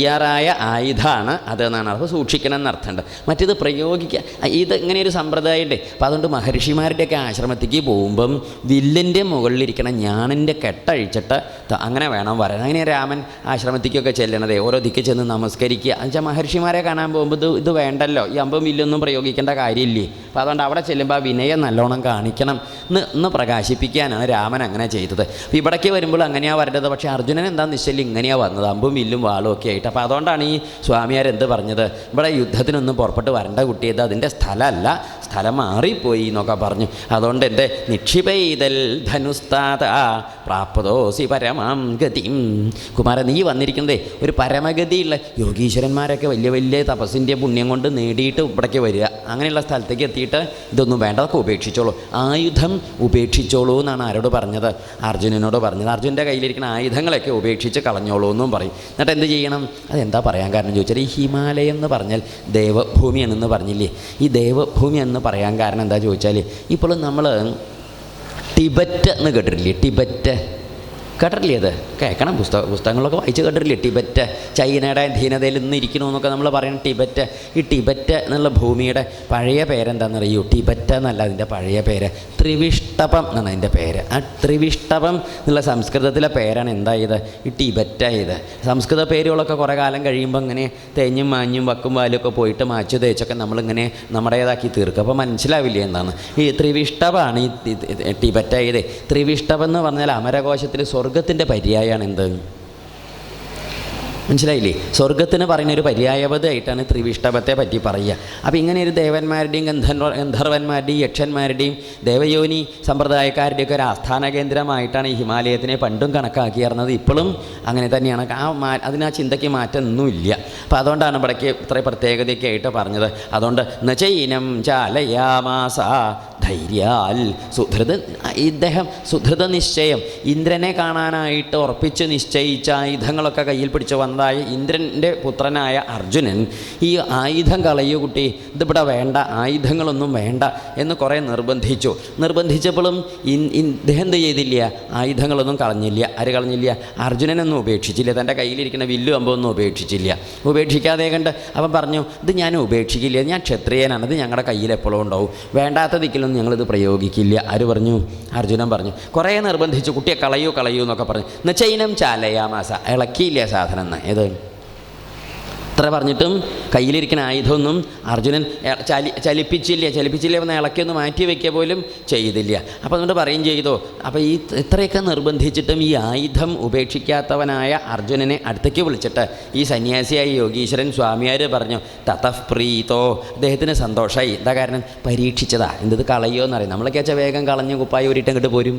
തയ്യാറായ ആയുധമാണ് അതെന്നാണ് അപ്പോൾ സൂക്ഷിക്കണം എന്നർത്ഥമുണ്ട് മറ്റേത് പ്രയോഗിക്കുക ഇത് ഇങ്ങനെ ഒരു സമ്പ്രദായമുണ്ട്. അപ്പോൾ അതുകൊണ്ട് മഹർഷിമാരുടെയൊക്കെ ആശ്രമത്തേക്ക് പോകുമ്പം വില്ലിന്റെ മുകളിലിരിക്കണം ഞാനിന്റെ കെട്ടഴിച്ചിട്ട് അങ്ങനെ വേണം വരാൻ. അങ്ങനെ രാമൻ ആശ്രമത്തേക്കൊക്കെ ചെല്ലണതേ. ഓരോ ദിക്ക് ചെന്ന് നമസ്കരിക്കുക. എന്നുവെച്ചാൽ മഹർഷിമാരെ കാണാൻ പോകുമ്പോൾ ഇത് ഇത് വേണ്ടല്ലോ. ഈ അമ്പും വില്ലൊന്നും പ്രയോഗിക്കേണ്ട കാര്യമില്ലേ? അപ്പോൾ അതുകൊണ്ട് അവിടെ ചെല്ലുമ്പോൾ ആ വിനയം നല്ലോണം കാണിക്കണം എന്ന് ഇന്ന് പ്രകാശിപ്പിക്കാനാണ് രാമൻ അങ്ങനെ ചെയ്തത്. ഇവിടേക്ക് വരുമ്പോൾ അങ്ങനെയാണ് വരേണ്ടത്. പക്ഷേ അർജുനൻ എന്താ വെച്ചാൽ ഇങ്ങനെയാണ് വന്നത്. അമ്പും വില്ലും വാളും ഒക്കെ ആയിട്ട് അപ്പോൾ അതുകൊണ്ടാണ് ഈ സ്വാമിയാർ എന്ത് പറഞ്ഞത്? ഇവിടെ യുദ്ധത്തിനൊന്നും പുറപ്പെട്ട് വരേണ്ട കുട്ടിയത് അതിന്റെ സ്ഥലമല്ല സ്ഥലം മാറിപ്പോയി എന്നൊക്കെ പറഞ്ഞു. അതുകൊണ്ട് എന്റെ നിക്ഷിപൈതൽ ധനുസ്താത പ്രാപ്തോസി പരമാം ഗതിം. കുമാരൻ നീ വന്നിരിക്കുന്നതേ ഒരു പരമഗതിയുള്ള യോഗീശ്വരന്മാരൊക്കെ വലിയ വലിയ തപസ്സിന്റെ പുണ്യം കൊണ്ട് നേടിയിട്ട് ഇവിടേക്ക് വരിക. അങ്ങനെയുള്ള സ്ഥലത്തേക്ക് എത്തിയിട്ട് ഇതൊന്നും വേണ്ടതൊക്കെ ഉപേക്ഷിച്ചോളൂ. ആയുധം ഉപേക്ഷിച്ചോളൂ എന്നാണ് ആരോട് പറഞ്ഞത്? അർജുനനോട് പറഞ്ഞത്. അർജുന്റെ കയ്യിലിരിക്കുന്ന ആയുധങ്ങളൊക്കെ ഉപേക്ഷിച്ച് കളഞ്ഞോളൂ എന്നും പറയും. എന്നിട്ട് എന്ത് ചെയ്യണം? അതെന്താ പറയാൻ കാരണം ചോദിച്ചാൽ ഈ ഹിമാലയം എന്ന് പറഞ്ഞാൽ ദേവഭൂമിയാണെന്ന് പറഞ്ഞില്ലേ? ഈ ദേവഭൂമി എന്ന് പറയാൻ കാരണം എന്താ ചോദിച്ചാൽ ഇപ്പോൾ നമ്മൾ ടിബറ്റ് എന്ന് കേട്ടിട്ടില്ലേ? ടിബറ്റ്. കേട്ടിട്ടില്ലേ അത് കേൾക്കണം പുസ്തക പുസ്തകങ്ങളൊക്കെ വായിച്ച് കേട്ടിട്ടില്ലേ? ടിബറ്റ് ചൈനയുടെ ധീനതയിൽ നിന്ന് ഇരിക്കണമെന്നൊക്കെ നമ്മൾ പറയുന്നത് ടിബറ്റ്. ഈ ടിബറ്റ് എന്നുള്ള ഭൂമിയുടെ പഴയ പേരെന്താണെന്നറിയൂ? ടിബറ്റ് എന്നല്ല അതിന്റെ പഴയ പേര്. ത്രിവിഷ്ടപം എന്നാണ് അതിന്റെ പേര്. ആ ത്രിവിഷ്ടപം എന്നുള്ള സംസ്കൃതത്തിലെ പേരാണ് എന്തായത്? ഈ ടിബറ്റായത്. സംസ്കൃത പേരുകളൊക്കെ കുറേ കാലം കഴിയുമ്പോൾ ഇങ്ങനെ തേഞ്ഞും മാഞ്ഞും വക്കും വാലും ഒക്കെ പോയിട്ട് മാച്ചു തേച്ചൊക്കെ നമ്മളിങ്ങനെ നമ്മുടേതാക്കി തീർക്കും. അപ്പോൾ മനസ്സിലാവില്ല എന്താണ്? ഈ ത്രിവിഷ്ടപാണ് ഈ ടിബറ്റായത്. ത്രിവിഷ്ടപം എന്ന് പറഞ്ഞാൽ അമരകോശത്തിൽ സ്വർഗത്തിന്റെ പര്യായമാണ് എന്ത്? മനസ്സിലായില്ലേ? സ്വർഗത്തിന് പറയുന്ന ഒരു പര്യായപതമായിട്ടാണ് ത്രിവിഷ്ടപത്തെ പറ്റി പറയുക. അപ്പോൾ ഇങ്ങനെ ഒരു ദേവന്മാരുടെയും ഗന്ധർവ ഗന്ധർവന്മാരുടെയും യക്ഷന്മാരുടെയും ദേവയോനി സമ്പ്രദായക്കാരുടെയൊക്കെ ഒരു ആസ്ഥാന കേന്ദ്രമായിട്ടാണ് ഈ ഹിമാലയത്തിനെ പണ്ടും കണക്കാക്കിയിരുന്നത് ഇപ്പോഴും അങ്ങനെ തന്നെയാണ്. ആ മാ അതിന് ആ ചിന്തയ്ക്ക് മാറ്റമൊന്നുമില്ല. അപ്പോൾ അതുകൊണ്ടാണ് ഇവിടേക്ക് ഇത്ര പ്രത്യേകതയൊക്കെ ആയിട്ട് പറഞ്ഞത്. അതുകൊണ്ട് നചൈനം ചാലയാമാസ ധൈര്യാൽ സുധൃത ഇദ്ദേഹം സുധൃത നിശ്ചയം. ഇന്ദ്രനെ കാണാനായിട്ട് ഉറപ്പിച്ച് നിശ്ചയിച്ച ആയുധങ്ങളൊക്കെ കയ്യിൽ പിടിച്ച് വന്നതായ ഇന്ദ്രന്റെ പുത്രനായ അർജുനൻ ഈ ആയുധം കളയൂ കുട്ടി ഇതിവിടെ വേണ്ട ആയുധങ്ങളൊന്നും വേണ്ട എന്ന് കുറേ നിർബന്ധിച്ചു. നിർബന്ധിച്ചപ്പോഴും ഇദ്ദേഹം എന്ത് ചെയ്തില്ല? ആയുധങ്ങളൊന്നും കളഞ്ഞില്ല. ആര് കളഞ്ഞില്ല? അർജുനനൊന്നും ഉപേക്ഷിച്ചില്ല. തന്റെ കയ്യിലിരിക്കുന്ന വില്ലും അമ്പൊന്നും ഉപേക്ഷിച്ചില്ല. ഉപേക്ഷിക്കാതെ കണ്ട് അവൻ പറഞ്ഞു ഇത് ഞാൻ ഉപേക്ഷിക്കില്ല. ഞാൻ ക്ഷത്രിയനാണ്. ഇത് ഞങ്ങളുടെ കയ്യിൽ എപ്പോഴും ഉണ്ടാവും. വേണ്ടാത്ത ദിക്കിലൊന്നും ഞങ്ങളിത് പ്രയോഗിക്കില്ല. ആര് പറഞ്ഞു? അർജുനൻ പറഞ്ഞു. കുറേ നിർബന്ധിച്ചു. കുട്ടിയെ കളയൂ കളയൂ എന്നൊക്കെ പറഞ്ഞു. നിശ്ചയിനം ചാലയാമാസ. ഇളക്കിയില്ല സാധനം എന്ന്? ഏത്? ഇത്ര പറഞ്ഞിട്ടും കയ്യിലിരിക്കുന്ന ആയുധമൊന്നും അർജുനൻ ചലി ചലിപ്പിച്ചില്ല ചലിപ്പിച്ചില്ല എന്ന് ഇളക്കിയൊന്ന് മാറ്റി വയ്ക്കുക പോലും ചെയ്തില്ല. അപ്പോൾ അതുകൊണ്ട് പറയും ചെയ്തോ അപ്പോൾ ഈ ഇത്രയൊക്കെ നിർബന്ധിച്ചിട്ടും ഈ ആയുധം ഉപേക്ഷിക്കാത്തവനായ അർജുനനെ അടുത്തേക്ക് വിളിച്ചിട്ട് ഈ സന്യാസിയായ യോഗീശ്വരൻ സ്വാമിയാർ പറഞ്ഞു തതഫ് പ്രീതോ. അദ്ദേഹത്തിന് സന്തോഷമായി എന്താ കാരണം? പരീക്ഷിച്ചതാ. എന്തത് കളയോ എന്നറിയാം നമ്മളൊക്കെ വേഗം കളഞ്ഞ് കുപ്പായി ഊരിയിട്ട് അങ്ങോട്ട് പോരും.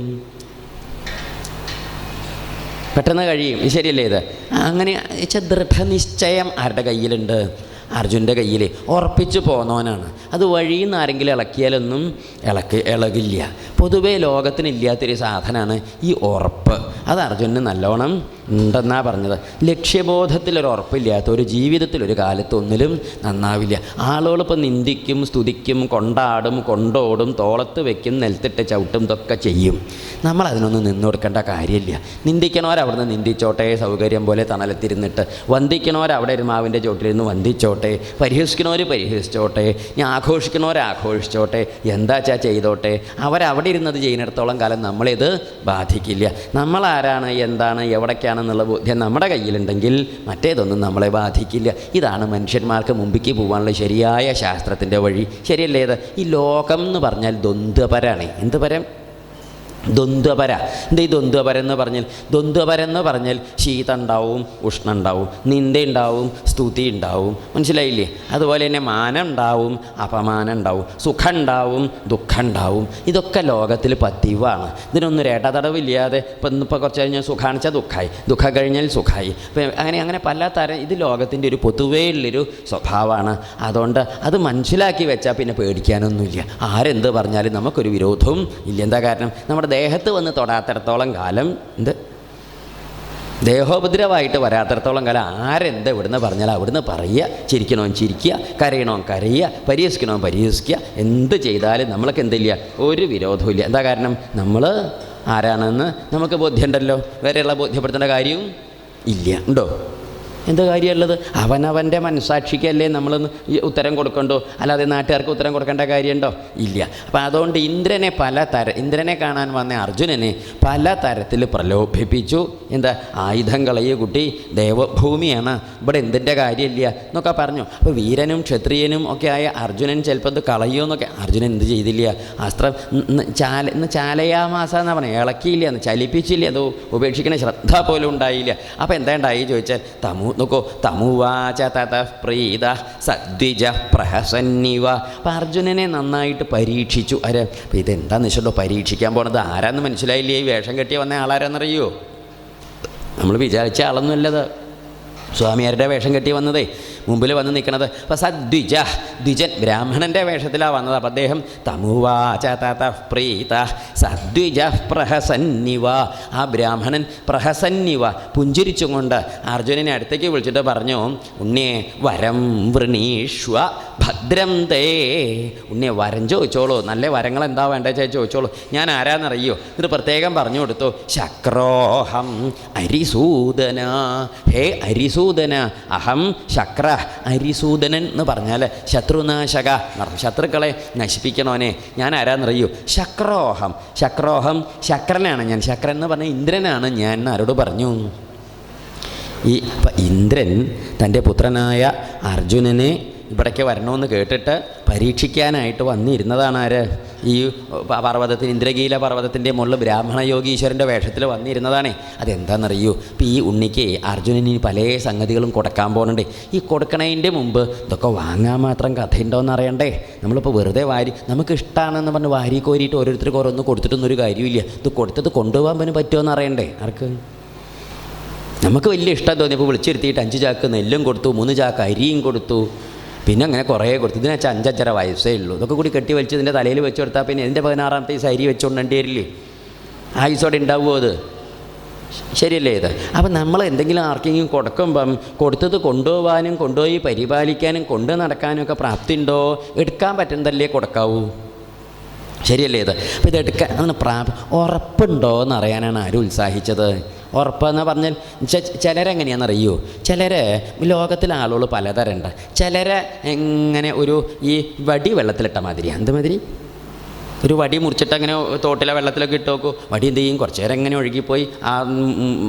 പെട്ടെന്ന് കഴിയും. ശരിയല്ലേ ഇത്? അങ്ങനെ വെച്ചാൽ ദൃഢനിശ്ചയം ആരുടെ കയ്യിലുണ്ട്? അർജുന്റെ കയ്യിൽ ഉറപ്പിച്ച് പോന്നവനാണ്. അത് വഴിയിൽ നിന്ന് ആരെങ്കിലും ഇളക്കിയാലൊന്നും ഇളക്ക് ഇളകില്ല. പൊതുവേ ലോകത്തിനില്ലാത്തൊരു സാധനമാണ് ഈ ഉറപ്പ്. അത് അർജുനന് നല്ലോണം ഉണ്ടെന്നാ പറഞ്ഞത്. ലക്ഷ്യബോധത്തിലൊരു ഉറപ്പില്ലാത്ത ഒരു ജീവിതത്തിലൊരു കാലത്തൊന്നിലും നന്നാവില്ല. ആളുകളിപ്പോൾ നിന്ദിക്കും സ്തുതിക്കും കൊണ്ടാടും കൊണ്ടോടും തോളത്ത് വെക്കും നിലത്തിട്ട് ചവിട്ടും ഇതൊക്കെ ചെയ്യും. നമ്മളതിനൊന്നും നിന്ന് കൊടുക്കേണ്ട കാര്യമില്ല. നിന്ദിക്കണവരവിടുന്ന് നിന്ദിച്ചോട്ടെ സൗകര്യം പോലെ തണലത്തിരുന്നിട്ട്. വന്ദിക്കണവരവിടെ ഒരു മാവിന്റെ ചോട്ടിലിരുന്ന് വന്ദിച്ചോട്ടെ. പരിഹസിക്കണവർ പരിഹസിച്ചോട്ടെ. ഞാൻ ആഘോഷിക്കണവർ ആഘോഷിച്ചോട്ടെ. എന്താച്ചാ ചെയ്തോട്ടെ? അവരവിടെ ഇരുന്നത് ചെയ്യുന്നിടത്തോളം കാലം നമ്മളിത് ബാധിക്കില്ല. നമ്മളാരാണ് എന്താണ് എവിടേക്കാണെന്നുള്ള ബോധ്യം നമ്മുടെ കയ്യിലുണ്ടെങ്കിൽ മറ്റേതൊന്നും നമ്മളെ ബാധിക്കില്ല. ഇതാണ് മനുഷ്യന്മാർക്ക് മുമ്പിക്ക് പോകാനുള്ള ശരിയായ ശാസ്ത്രത്തിന്റെ വഴി. ശരിയല്ലേ ഇത്? ഈ ലോകം എന്ന് പറഞ്ഞാൽ ദ്വന്ദ്പരാണ് എന്ത് പരം? ദ്വന്ദ്വപര. എന്താ ഈ ദ്വന്ദ്വപര എന്ന് പറഞ്ഞാൽ? ദ്വന്ദ്വപര എന്ന് പറഞ്ഞാൽ ശീത ഉണ്ടാവും ഉഷ്ണ ഉണ്ടാവും നിന്ദ ഉണ്ടാവും സ്തുതി ഉണ്ടാവും മനസ്സിലായില്ലേ? അതുപോലെ തന്നെ മാനം ഉണ്ടാവും അപമാനം ഉണ്ടാവും സുഖം ഉണ്ടാവും ദുഃഖം ഉണ്ടാവും ഇതൊക്കെ ലോകത്തിൽ പതിവാണ്. ഇതിനൊന്നും രേട്ടതടവില്ലാതെ ഇപ്പം ഇന്നിപ്പോൾ കുറച്ച് കഴിഞ്ഞാൽ സുഖാണിച്ചാൽ ദുഃഖമായി ദുഃഖം കഴിഞ്ഞാൽ സുഖമായി അപ്പം അങ്ങനെ അങ്ങനെ പല തരം ഇത് ലോകത്തിന്റെ ഒരു പൊതുവേ ഉള്ളൊരു സ്വഭാവമാണ്. അതുകൊണ്ട് അത് മനസ്സിലാക്കി വെച്ചാൽ പിന്നെ പേടിക്കാനൊന്നുമില്ല. ആരെന്ത് പറഞ്ഞാലും നമുക്കൊരു വിരോധവും ഇല്ല. എന്താ കാരണം? നമ്മുടെ ദേഹത്ത് വന്ന് തൊടാത്തിടത്തോളം കാലം എന്ത്? ദേഹോപദ്രവമായിട്ട് വരാത്തിടത്തോളം കാലം ആരെന്ത് ഇവിടുന്ന് പറഞ്ഞാൽ അവിടുന്ന് പറയുക ചിരിക്കണോ ചിരിക്കുക കരയണോ കരയുക പരിഹസിക്കണോ പരിഹസിക്കുക എന്ത് ചെയ്താലും നമ്മൾക്ക് എന്തില്ല ഒരു വിരോധവും എന്താ കാരണം? നമ്മൾ ആരാണെന്ന് നമുക്ക് ബോധ്യമുണ്ടല്ലോ. വേറെയുള്ള ബോധ്യപ്പെടുത്തേണ്ട കാര്യവും ഇല്ല. ഉണ്ടോ? എന്ത് കാര്യമുള്ളത്? അവനവന്റെ മനസാക്ഷിക്കല്ലേ നമ്മൾ ഉത്തരം കൊടുക്കണ്ടോ? അല്ലാതെ നാട്ടുകാർക്ക് ഉത്തരം കൊടുക്കേണ്ട കാര്യമുണ്ടോ? ഇല്ല. അപ്പോൾ അതുകൊണ്ട് ഇന്ദ്രനെ പല തര ഇന്ദ്രനെ കാണാൻ വന്ന അർജുനനെ പല തരത്തിൽ പ്രലോഭിപ്പിച്ചു. എന്താ? ആയുധം കളയ കുട്ടി ദേവഭൂമിയാണ്. ഇവിടെ എന്തിന്റെ കാര്യമില്ല? എന്നൊക്കെ പറഞ്ഞു. അപ്പോൾ വീരനും ക്ഷത്രിയനും ഒക്കെ ആയ അർജുനൻ ചിലപ്പോൾ ഇത് കളയോ എന്നൊക്കെ. അർജുനൻ എന്ത് ചെയ്തില്ല? അസ്ത്രം ചാല ഇന്ന് ചാലയാമാസ എന്ന് പറഞ്ഞത് ഇളക്കിയില്ല എന്ന് ചലിപ്പിച്ചില്ല. അത് ഉപേക്ഷിക്കണ ശ്രദ്ധ പോലും ഉണ്ടായില്ല. അപ്പോൾ എന്താ ഉണ്ടായി ചോദിച്ചാൽ തമു നോക്കോ തമുവാച തത പ്രീത സദ്വിജ പ്രഹസന്നിവ. അപ്പം അർജുനനെ നന്നായിട്ട് പരീക്ഷിച്ചു. അരെ അപ്പം ഇതെന്താന്ന് വെച്ചോ പരീക്ഷിക്കാൻ പോണത്? ആരാന്ന് മനസ്സിലായില്ലേ? ഈ വേഷം കെട്ടി വന്ന ആളാരാന്നറിയോ? നമ്മൾ വിചാരിച്ച ആളൊന്നുമല്ലത്. സ്വാമിയാരുടെ വേഷം കെട്ടി വന്നതേ. മുമ്പിൽ വന്ന് നിൽക്കണത് അപ്പം സദ്വിജ ദ്വിജൻ ബ്രാഹ്മണന്റെ വേഷത്തിലാണ് വന്നത്. അപ്പം അദ്ദേഹം തമുവാച തത പ്രീത സദ്വിജ പ്രഹസന്നിവ. ആ ബ്രാഹ്മണൻ പ്രഹസന്നിവ പുഞ്ചിരിച്ചുകൊണ്ട് അർജുനനെ അടുത്തേക്ക് വിളിച്ചിട്ട് പറഞ്ഞു ഉണ്ണിയെ വരം വൃണീഷ്വ ഭദ്രം തേ. ഉണ്ണിയെ വരം ചോദിച്ചോളൂ. നല്ല വരങ്ങൾ എന്താ വേണ്ടത് വെച്ചാൽ ചോദിച്ചോളൂ. ഞാൻ ആരാന്നറിയോ? ഇത് പ്രത്യേകം പറഞ്ഞു കൊടുത്തു ശക്രോഹം അരിസൂദന ഹേ അരിസൂദന അഹം ശക്ര അരിസൂദനൻ എന്ന് പറഞ്ഞാൽ ശത്രുനാശക ശത്രുക്കളെ നശിപ്പിക്കണോനെ ഞാൻ ആരാന്നറിയൂ? ശക്രോഹം. ശക്രോഹം ശക്രനാണ് ഞാൻ. ശക്രൻ എന്ന് പറഞ്ഞാൽ ഇന്ദ്രനാണ് ഞാൻ എന്ന് ആരോട് പറഞ്ഞു? ഈ ഇന്ദ്രൻ തന്റെ പുത്രനായ അർജുനനെ ഇവിടേക്ക് വരണമെന്ന് കേട്ടിട്ട് പരീക്ഷിക്കാനായിട്ട് വന്നിരുന്നതാണ് ആര്? ഈ പർവതത്തിന് ഇന്ദ്രകീല പർവതത്തിന്റെ മുകളിൽ ബ്രാഹ്മണ യോഗീശ്വരന്റെ വേഷത്തിൽ വന്നിരുന്നതാണേ. അതെന്താണെന്നറിയൂ ഇപ്പം ഈ ഉണ്ണിക്ക് അർജുനന് പല സംഗതികളും കൊടുക്കാൻ പോകുന്നുണ്ട് ഈ കൊടുക്കണതിന്റെ മുമ്പ് ഇതൊക്കെ വാങ്ങാൻ മാത്രം കഥയുണ്ടോയെന്ന് അറിയണ്ടേ? നമ്മളിപ്പോൾ വെറുതെ വാരി നമുക്ക് ഇഷ്ടമാണെന്ന് പറഞ്ഞ് വാരി കോരിയിട്ട് ഓരോരുത്തർക്ക് ഓരോന്ന് കൊടുത്തിട്ടൊന്നും ഒരു കാര്യമില്ല ഇത് കൊടുത്തത് കൊണ്ടുപോകാൻ പിന്നെ പറ്റുമോ അറിയണ്ടേ? ആർക്ക്? നമുക്ക് വലിയ ഇഷ്ടം തോന്നിയപ്പോൾ വിളിച്ചിരുത്തിയിട്ട് അഞ്ച് ചാക്ക് നെല്ലും കൊടുത്തു മൂന്ന് ചാക്ക് അരിയും കൊടുത്തു. പിന്നെ അങ്ങനെ കുറേ കൊടുത്തു. ഇതിനെ വെച്ചാൽ അഞ്ചഞ്ചര വയസ്സേ ഉള്ളൂ. ഇതൊക്കെ കൂടി കെട്ടി വെച്ച് ഇതിന്റെ തലയിൽ വെച്ച് കൊടുത്താൽ പിന്നെ ഇതിന്റെ പതിനാറാമത്തെ ഈ അരി വെച്ചുകൊണ്ടേണ്ടി വരില്ലേ? ആയുസോടെ ഉണ്ടാവുമോ അത്? ശരിയല്ലേ ഇത്? അപ്പം നമ്മൾ എന്തെങ്കിലും ആർക്കെങ്കിലും കൊടുക്കുമ്പം കൊടുത്തത് കൊണ്ടുപോകാനും കൊണ്ടുപോയി പരിപാലിക്കാനും കൊണ്ടു നടക്കാനും ഒക്കെ പ്രാപ്തി ഉണ്ടോ? എടുക്കാൻ പറ്റുന്നതല്ലേ കൊടുക്കാവൂ? ശരിയല്ലേ ഇത്? അപ്പം ഇത് എടുക്കാൻ അങ്ങനെ പ്രാപ് ഉറപ്പുണ്ടോ എന്നറിയാനാണ് ആരും ഉത്സാഹിച്ചത്. ഉറപ്പെന്ന് പറഞ്ഞാൽ ചിലരെങ്ങനെയാണെന്ന് ചിലരെങ്ങനെയാണെന്നറിയോ? ചിലർ ലോകത്തിൽ ആളുകൾ പലതരമുണ്ട് ചിലരെ എങ്ങനെ ഒരു ഈ വടി വെള്ളത്തിലിട്ട മാതിരി. എന്ത് മാതിരി? ഒരു വടി മുറിച്ചിട്ട് അങ്ങനെ തോട്ടിലെ വെള്ളത്തിലൊക്കെ ഇട്ട് നോക്കൂ. വടി എന്ത് ചെയ്യും? കുറച്ച് നേരം ഇങ്ങനെ ഒഴുകിപ്പോയി ആ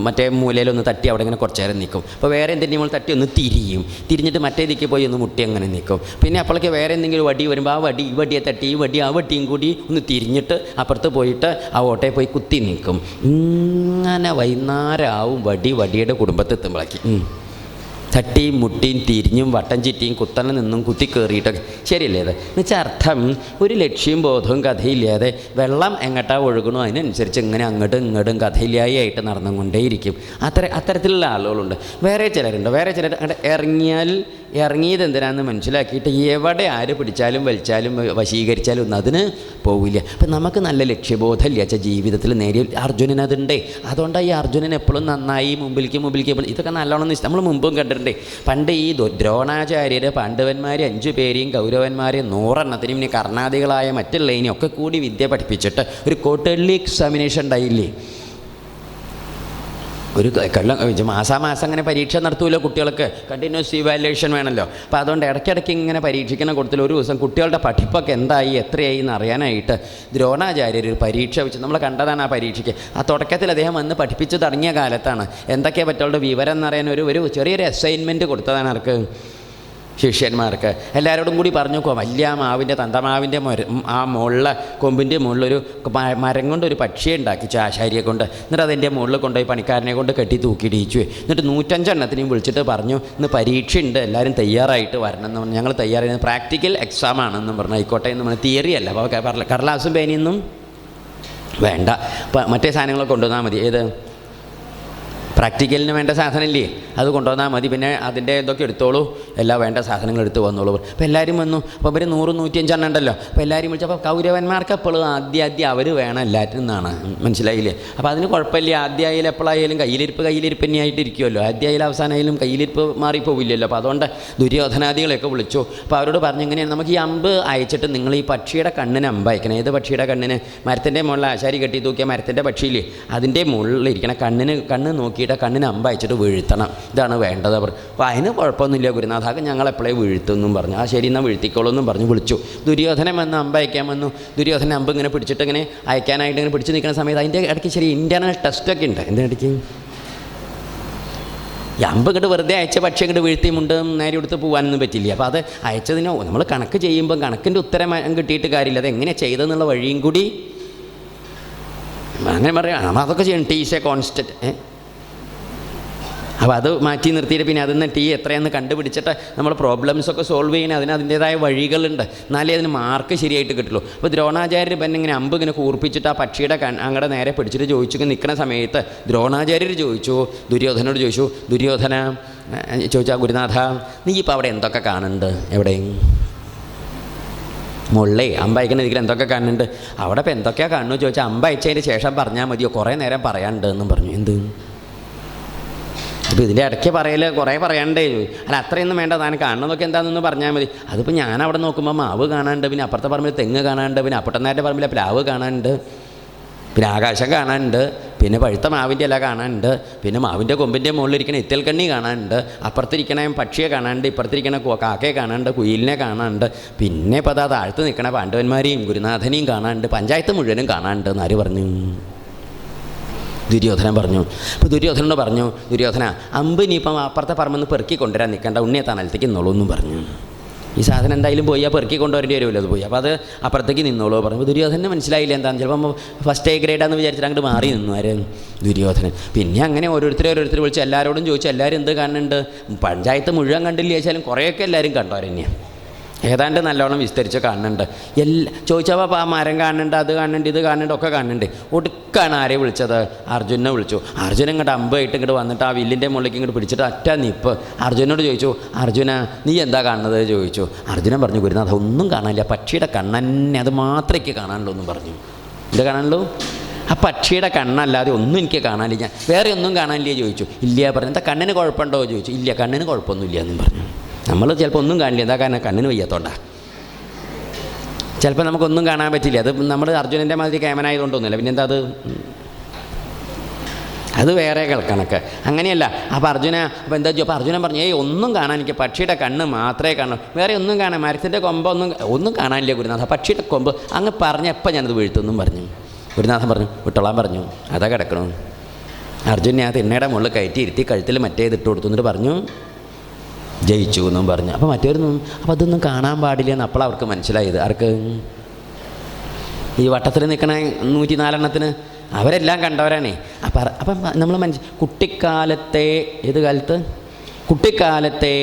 മറ്റേ മൂലയിലൊന്ന് തട്ടി അവിടെ ഇങ്ങനെ കുറച്ച് നേരം നിൽക്കും അപ്പോൾ വേറെ എന്തെങ്കിലും നമ്മൾ തട്ടി ഒന്ന് തിരിയും. തിരിഞ്ഞിട്ട് മറ്റേ ദിക്കി പോയി ഒന്ന് മുട്ടി അങ്ങനെ നിൽക്കും പിന്നെ അപ്പോഴേക്ക് വേറെ എന്തെങ്കിലും വടി വരുമ്പോൾ ആ വടി ഈ വടിയെ തട്ടി ഈ വടി ആ വടിയും കൂടി ഒന്ന് തിരിഞ്ഞിട്ട് അപ്പുറത്ത് പോയിട്ട് ആ ഓട്ടയിൽ പോയി കുത്തി നിൽക്കും. ഇങ്ങനെ വൈകുന്നേരം ആവും വടി വടിയുടെ ഉം. തട്ടിയും മുട്ടിയും തിരിഞ്ഞും വട്ടം ചുറ്റിയും കുത്തനെ നിന്നും കുത്തി കയറിയിട്ടൊക്കെ ശരിയല്ലേ അത് എന്നുവെച്ചാൽ അർത്ഥം ഒരു ലക്ഷ്യവും ബോധവും കഥയില്ലാതെ വെള്ളം എങ്ങോട്ടാ ഒഴുകണോ അതിനനുസരിച്ച് ഇങ്ങനെ അങ്ങോട്ടും ഇങ്ങോട്ടും കഥയില്ലായി ആയിട്ട് നടന്നുകൊണ്ടേയിരിക്കും. അത്ര അത്തരത്തിലുള്ള ആളുകളുണ്ട്. വേറെ ചിലരുണ്ട്. വേറെ ചിലർ അങ്ങോട്ട് ഇറങ്ങിയാൽ ഇറങ്ങിയത് എന്തിനാണെന്ന് മനസ്സിലാക്കിയിട്ട് എവിടെ ആര് പിടിച്ചാലും വലിച്ചാലും വശീകരിച്ചാലും ഒന്നും അതിന് പോവില്ല. അപ്പം നമുക്ക് നല്ല ലക്ഷ്യബോധമില്ല. വെച്ചാൽ ജീവിതത്തിൽ നേരിയ അർജുനൻ അതുണ്ടേ. അതുകൊണ്ടാണ് ഈ അർജുനൻ എപ്പോഴും നന്നായി മുമ്പിലേക്ക് മുമ്പിലേക്ക് ഇതൊക്കെ നല്ലോണം നമ്മൾ മുമ്പും കണ്ടിട്ടുണ്ട്. പണ്ട് ഈ ദ്രോണാചാര്യരെ പാണ്ഡവന്മാരെ അഞ്ചു പേരെയും കൗരവന്മാരെയും നൂറെണ്ണത്തിനും ഇനി കർണാദികളായ മറ്റുള്ളതിനെയും ഒക്കെ കൂടി വിദ്യ പഠിപ്പിച്ചിട്ട് ഒരു ക്വാർട്ടർലി എക്സാമിനേഷൻ ഉണ്ടായില്ലേ? ഒരു കല്ലം മാസാമാസം അങ്ങനെ പരീക്ഷ നടത്തൂല്ലോ കുട്ടികൾക്ക്? കണ്ടിന്യൂസ് ഇവാലുവേഷൻ വേണമല്ലോ അപ്പോൾ അതുകൊണ്ട് ഇടയ്ക്കിടയ്ക്ക് ഇങ്ങനെ പരീക്ഷിക്കുന്ന കൊടുത്തിൽ ഒരു ദിവസം കുട്ടികളുടെ പഠിപ്പൊക്കെ എന്തായി എത്രയായി എന്ന് അറിയാനായിട്ട് ദ്രോണാചാര്യർ ഒരു പരീക്ഷ വെച്ച് നമ്മൾ കണ്ടതാണ് ആ പരീക്ഷയ്ക്ക്. ആ തുടക്കത്തിൽ അദ്ദേഹം വന്ന് പഠിപ്പിച്ചു തുടങ്ങിയ കാലത്താണ്. എന്തൊക്കെയാണ് പറ്റുള്ള? വിവരം എന്നറിയാൻ ഒരു ഒരു ചെറിയൊരു അസൈൻമെന്റ് കൊടുത്തതാണ് അവർക്ക് ശിഷ്യന്മാർക്ക്. എല്ലാവരോടും കൂടി പറഞ്ഞു വലിയ മാവിന്റെ തന്തമാവിന്റെ മര ആ മുകളിൽ കൊമ്പിന്റെ മുകളിലൊരു മരം കൊണ്ട് ഒരു പക്ഷിയെ ഉണ്ടാക്കിച്ചു ആശാരിയെ കൊണ്ട്. എന്നിട്ട് അതിന്റെ മുകളിൽ കൊണ്ടുപോയി പണിക്കാരനെ കൊണ്ട് കെട്ടി തൂക്കിയിടിച്ചു. എന്നിട്ട് നൂറ്റഞ്ചെണ്ണത്തിനെയും വിളിച്ചിട്ട് പറഞ്ഞു ഇന്ന് പരീക്ഷയുണ്ട് എല്ലാവരും തയ്യാറായിട്ട് വരണം എന്ന് പറഞ്ഞു. ഞങ്ങൾ തയ്യാറായി. പ്രാക്ടിക്കൽ എക്സാം ആണെന്ന് പറഞ്ഞു. ആയിക്കോട്ടെ എന്ന് പറഞ്ഞു തിയറി അല്ല. അപ്പോൾ കടലാസും പേനിയൊന്നും വേണ്ട. മറ്റേ സാധനങ്ങളൊക്കെ കൊണ്ടുവന്നാൽ മതി. ഏത്? പ്രാക്ടിക്കലിന് വേണ്ട സാധനമില്ലേ? അത് കൊണ്ടുവന്നാൽ മതി. പിന്നെ അതിന്റെ ഇതൊക്കെ എടുത്തോളൂ. എല്ലാ വേണ്ട സാധനങ്ങൾ എടുത്ത് വന്നോളൂ. അപ്പോൾ എല്ലാവരും വന്നു. അപ്പോൾ അവർ നൂറ് നൂറ്റിയഞ്ചെണ്ണം ഉണ്ടല്ലോ. അപ്പോൾ എല്ലാവരും വിളിച്ചപ്പോൾ കൗരവന്മാർക്ക് എപ്പോഴും ആദ്യ ആദ്യം അവർ വേണം എല്ലാറ്റിനും എന്നാണ്. മനസ്സിലായില്ലേ? അപ്പോൾ അതിന് കുഴപ്പമില്ല. ആദ്യമായാലും എപ്പോഴായാലും കയ്യിലിരിപ്പ് കയ്യിലിരിപ്പ് തന്നെയായിട്ട് ഇരിക്കുമല്ലോ. ആദ്യമായാലും അവസാനമായാലും കയ്യിലിരിപ്പ് മാറിപ്പോവില്ലല്ലോ. അപ്പോൾ അതുകൊണ്ട് ദുര്യോധനാദികളെയൊക്കെ വിളിച്ചു. അപ്പോൾ അവരോട് പറഞ്ഞു ഇങ്ങനെയാണ്. നമുക്ക് ഈ അമ്പ് അയച്ചിട്ട് നിങ്ങൾ ഈ പക്ഷിയുടെ കണ്ണിന് അമ്പ് അയക്കണം. ഏത് പക്ഷിയുടെ കണ്ണിന്? മരത്തിന്റെ മുകളിൽ ആശാരി കെട്ടി തൂക്കിയ മരത്തിന്റെ പക്ഷിയില്ലേ? അതിന്റെ മുകളിൽ ഇരിക്കണ കണ്ണിന് കണ്ണ് നോക്കിയിട്ട് പക്ഷിയുടെ കണ്ണിന് അമ്പ അയച്ചിട്ട് വീഴ്ത്തണം. ഇതാണ് വേണ്ടത് അവർ. അപ്പോൾ അതിന് കുഴപ്പമൊന്നുമില്ല ഗുരുനാഥാക്ക് ഞങ്ങൾ എപ്പോഴേ വീഴ്ത്തുമെന്നും പറഞ്ഞു. ആ ശരി എന്നാൽ വീഴ്ത്തിക്കോളൂ എന്നും പറഞ്ഞു വിളിച്ചു. ദുര്യോധനം വന്ന് അമ്പ അയക്കാൻ വന്നു ദുര്യോധന അമ്പ് ഇങ്ങനെ പിടിച്ചിട്ട് ഇങ്ങനെ അയക്കാനായിട്ട് ഇങ്ങനെ പിടിച്ച് നിൽക്കുന്ന സമയത്ത് അതിന്റെ ഇടയ്ക്ക് ശരി ഇന്റേർണൽ ടെസ്റ്റൊക്കെ ഉണ്ട്. എന്തിനിടയ്ക്ക് അമ്പ് ഇങ്ങോട്ട് വെറുതെ അയച്ച പക്ഷി ഇങ്ങോട്ട് വീഴ്ത്തി മുണ്ട് നേരെ എടുത്ത് പോകാനൊന്നും പറ്റില്ല. അപ്പോൾ അത് അയച്ചതിന് നമ്മൾ കണക്ക് ചെയ്യുമ്പോൾ കണക്കിന്റെ ഉത്തരം കിട്ടിയിട്ട് കാര്യമില്ല. അത് എങ്ങനെ ചെയ്തെന്നുള്ള വഴിയും കൂടി. അങ്ങനെ പറയാം. അതൊക്കെ ചെയ്യണം. ടീച്ചർ കോൺസ്റ്റന്റ് അപ്പോൾ അത് മാറ്റി നിർത്തിയിട്ട് പിന്നെ അതിൽ നിന്ന് ടീ എത്രയെന്ന് കണ്ടുപിടിച്ചിട്ട് നമ്മൾ പ്രോബ്ലംസൊക്കെ സോൾവ് ചെയ്യാൻ അതിന് അതിന്റേതായ വഴികളുണ്ട്. എന്നാലേ അതിന് മാർക്ക് ശരിയായിട്ട് കിട്ടുള്ളൂ. അപ്പോൾ ദ്രോണാചാര്യർ പിന്നെ ഇങ്ങനെ അമ്പ് ഇങ്ങനെ കൂർപ്പിച്ചിട്ട് ആ പക്ഷിയുടെ കൺ അങ്ങടെ നേരെ പിടിച്ചിട്ട് ചോദിച്ചു നിൽക്കുന്ന സമയത്ത് ദ്രോണാചാര്യർ ചോദിച്ചു ദുര്യോധനോട് ചോദിച്ചു ദുര്യോധന ചോദിച്ചാൽ ഗുരുനാഥ നീ ഇപ്പോൾ അവിടെ എന്തൊക്കെ കാണുന്നുണ്ട്? എവിടെ? മുള്ളേ അമ്പ അയക്കുന്ന ഇതിൽ എന്തൊക്കെ കാണുന്നുണ്ട്? അവിടെ ഇപ്പോൾ എന്തൊക്കെയാണ് കാണുന്നു? ചോദിച്ചാൽ അമ്പ അയച്ചതിന് ശേഷം പറഞ്ഞാൽ മതിയോ? കുറേ നേരം പറയാനുണ്ട് എന്നും പറഞ്ഞു. എന്ത്? ഇപ്പോൾ ഇതിന്റെ ഇടയ്ക്ക് പറയൽ കുറേ പറയണ്ടേ അല്ല അത്രയൊന്നും വേണ്ട. താൻ കാണണമെന്നൊക്കെ എന്താണെന്ന് പറഞ്ഞാൽ മതി. അതിപ്പോൾ ഞാൻ അവിടെ നോക്കുമ്പോൾ മാവ് കാണാണ്ട് പിന്നെ അപ്പുറത്തെ പറമ്പിൽ തെങ്ങ് കാണാണ്ട് പിന്നെ അപ്പുറത്തെ പറമ്പിൽ പ്ലാവ് കാണാണ്ട് പിന്നെ ആകാശം കാണാനുണ്ട് പിന്നെ പഴുത്ത മാവിന്റെ ഇല കാണാനുണ്ട് പിന്നെ മാവിന്റെ കൊമ്പിന്റെ മുകളിലിരിക്കുന്ന ഇത്തൽക്കണ്ണി കാണാനുണ്ട് അപ്പുറത്തിരിക്കണ പക്ഷിയെ കാണാനുണ്ട് ഇപ്പുറത്തിരിക്കണ കാക്കയെ കാണാനുണ്ട് കുയിലിനെ കാണാനുണ്ട് പിന്നെ ഇപ്പോൾ അതാ താഴ്ത്ത് നിൽക്കണ പാണ്ഡവന്മാരെയും ഗുരുനാഥനെയും കാണാനുണ്ട് പഞ്ചായത്ത് മുഴുവനും കാണാനുണ്ട് എന്ന് ആര് പറഞ്ഞു? ദുര്യോധനൻ പറഞ്ഞു. അപ്പോൾ ദുര്യോധനോട് പറഞ്ഞു ദുര്യോധന അമ്പ് ഇനിയിപ്പം അപ്പുറത്തെ പറമ്പെന്ന് പെറുക്കി കൊണ്ടുവരാൻ നിൽക്കേണ്ട. ഉണ്ണിയെ തണലത്തേക്ക് നിന്നോളൂ പറഞ്ഞു. ഈ സാധനം എന്തായാലും പോയി ആ പെറുക്കി കൊണ്ടുവരേണ്ടി വരുമല്ലോ അത് പോയി. അപ്പോൾ അത് അപ്പുറത്തേക്ക് നിന്നോളൂ പറഞ്ഞു. ദുര്യോധനെ മനസ്സിലായില്ല എന്താണെന്ന് ചിലപ്പോൾ ഫസ്റ്റ് എ ഗ്രേഡാന്ന് വിചാരിച്ചിട്ട് അങ്ങോട്ട് മാറി നിന്നു ആരും? ദുര്യോധനൻ. പിന്നെ അങ്ങനെ ഓരോരുത്തരെ ഓരോരുത്തർ വിളിച്ച് എല്ലാവരോടും ചോദിച്ചു എല്ലാവരും എന്ത് കാണുന്നുണ്ട്? പഞ്ചായത്ത് മുഴുവൻ കണ്ടില്ല ചോദിച്ചാലും കുറേയൊക്കെ എല്ലാവരും കണ്ടവരെന്നെയാണ് ഏതാണ്ട് നല്ലോണം വിസ്തരിച്ച് കാണുന്നുണ്ട്. എല്ലാ ചോദിച്ചപ്പോൾ ആ മരം കാണുന്നുണ്ട് അത് കാണുന്നുണ്ട് ഇത് കാണുന്നുണ്ട് ഒക്കെ കാണുന്നുണ്ട്. ഒടുക്കാണ് ആരെ വിളിച്ചത്? അർജുനെ വിളിച്ചു. അർജുനൻ ഇങ്ങോട്ട് അമ്പായിട്ട് ഇങ്ങോട്ട് വന്നിട്ട് ആ വില്ലിന്റെ മുകളിലേക്ക് ഇങ്ങോട്ട് പിടിച്ചിട്ട് അറ്റ നിപ്പ്. അർജുനോട് ചോദിച്ചു അർജുന നീ എന്താ കാണുന്നത്? ചോദിച്ചു. അർജുനൻ പറഞ്ഞു ഗുരുനാഥ ഒന്നും കാണാനില്ല. പക്ഷിയുടെ കണ്ണന്നെ അത് മാത്രമേക്ക് കാണാനുള്ളൂ എന്നും പറഞ്ഞു. എന്ത് കാണാനുള്ളൂ? ആ പക്ഷിയുടെ കണ്ണല്ലാതെ ഒന്നും എനിക്ക് കാണാനില്ല. ഞാൻ വേറെ ഒന്നും കാണാനില്ലേ ചോദിച്ചു. ഇല്ല പറഞ്ഞു എന്താ കണ്ണിന് കുഴപ്പമുണ്ടോ? ചോദിച്ചു. ഇല്ല കണ്ണിന് കുഴപ്പമൊന്നുമില്ല എന്നും പറഞ്ഞു. നമ്മൾ ചിലപ്പോൾ ഒന്നും കാണില്ല. എന്താ കാരണം? കണ്ണിന് വയ്യാത്തോണ്ടാ. ചിലപ്പോൾ നമുക്കൊന്നും കാണാൻ പറ്റില്ല. അത് നമ്മൾ അർജുനന്റെ മാതിരി ക്യാമനായതുകൊണ്ടൊന്നുമില്ല പിന്നെ എന്താ അത്? അത് വേറെ കണക്ക്. അങ്ങനെയല്ല. അപ്പോൾ അർജുന അപ്പോൾ എന്താ അപ്പോൾ അർജുനൻ പറഞ്ഞു ഏയ് ഒന്നും കാണാൻ എനിക്ക് പക്ഷിയുടെ കണ്ണ് മാത്രമേ കാണൂ. വേറെ ഒന്നും കാണാൻ മരത്തിന്റെ കൊമ്പ് ഒന്നും ഒന്നും കാണാനില്ല ഗുരുനാഥ. പക്ഷിയുടെ കൊമ്പ് അങ്ങ് പറഞ്ഞപ്പോൾ ഞാനത് വീഴ്ത്തുന്നും പറഞ്ഞു. ഗുരുനാഥൻ പറഞ്ഞു വിട്ടോളാൻ പറഞ്ഞു. അതാ കിടക്കണു. അർജുനെ ആ തിണ്ണയുടെ മുകളിൽ കയറ്റി ഇരുത്തി കഴുത്തിൽ മറ്റേത് ഇട്ട് കൊടുത്തു. എന്നിട്ട് പറഞ്ഞു ജയിച്ചു എന്നും പറഞ്ഞു. അപ്പോൾ മറ്റൊരു അപ്പോൾ അതൊന്നും കാണാൻ പാടില്ല എന്ന് അപ്പോൾ അവർക്ക് മനസ്സിലായത്. ആർക്ക്? ഈ വട്ടത്തിൽ നിൽക്കണ നൂറ്റി നാലെണ്ണത്തിന് അവരെല്ലാം കണ്ടവരാണേ. അപ്പം അപ്പം നമ്മൾ മനസ്സിൽ കുട്ടിക്കാലത്തെ ഏത് കാലത്ത്? കുട്ടിക്കാലത്തെ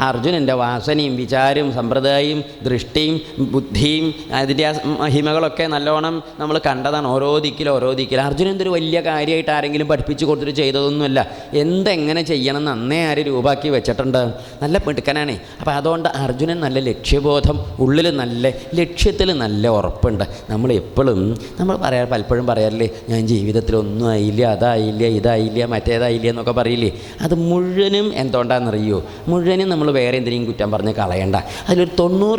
അർജുനന്റെ വാസനയും വിചാരവും സമ്പ്രദായവും ദൃഷ്ടിയും ബുദ്ധിയും അതിന്റെ ആ മഹിമകളൊക്കെ നല്ലോണം നമ്മൾ കണ്ടതാണ് ഓരോ ദിക്കിലും ഓരോ ദിക്കിലും. അർജുനൻ എന്തൊരു വലിയ കാര്യമായിട്ട് ആരെങ്കിലും പഠിപ്പിച്ച് കൊടുത്തിട്ട് ചെയ്തതൊന്നുമല്ല. എന്തെങ്ങനെ ചെയ്യണം എന്ന് അന്നേ ആര് രൂപാക്കി വെച്ചിട്ടുണ്ട്? നല്ല മിടുക്കനാണേ. അപ്പോൾ അതുകൊണ്ട് അർജുനൻ നല്ല ലക്ഷ്യബോധം ഉള്ളിൽ നല്ല ലക്ഷ്യത്തിൽ നല്ല ഉറപ്പുണ്ട്. നമ്മൾ എപ്പോഴും നമ്മൾ പറയാ പലപ്പോഴും പറയാറില്ലേ ഞാൻ ജീവിതത്തിൽ ഒന്നും ആയില്ല അതായില്ല ഇതായില്ല മറ്റേതായില്ല എന്നൊക്കെ പറയില്ലേ? അത് മുഴുവനും എന്തുകൊണ്ടാണെന്നറിയോ മുഴുവനും നമ്മൾ വേറെ എന്തിനേയും കുറ്റം പറഞ്ഞ് കളയണ്ട. അതിലൊരു തൊണ്ണൂറ്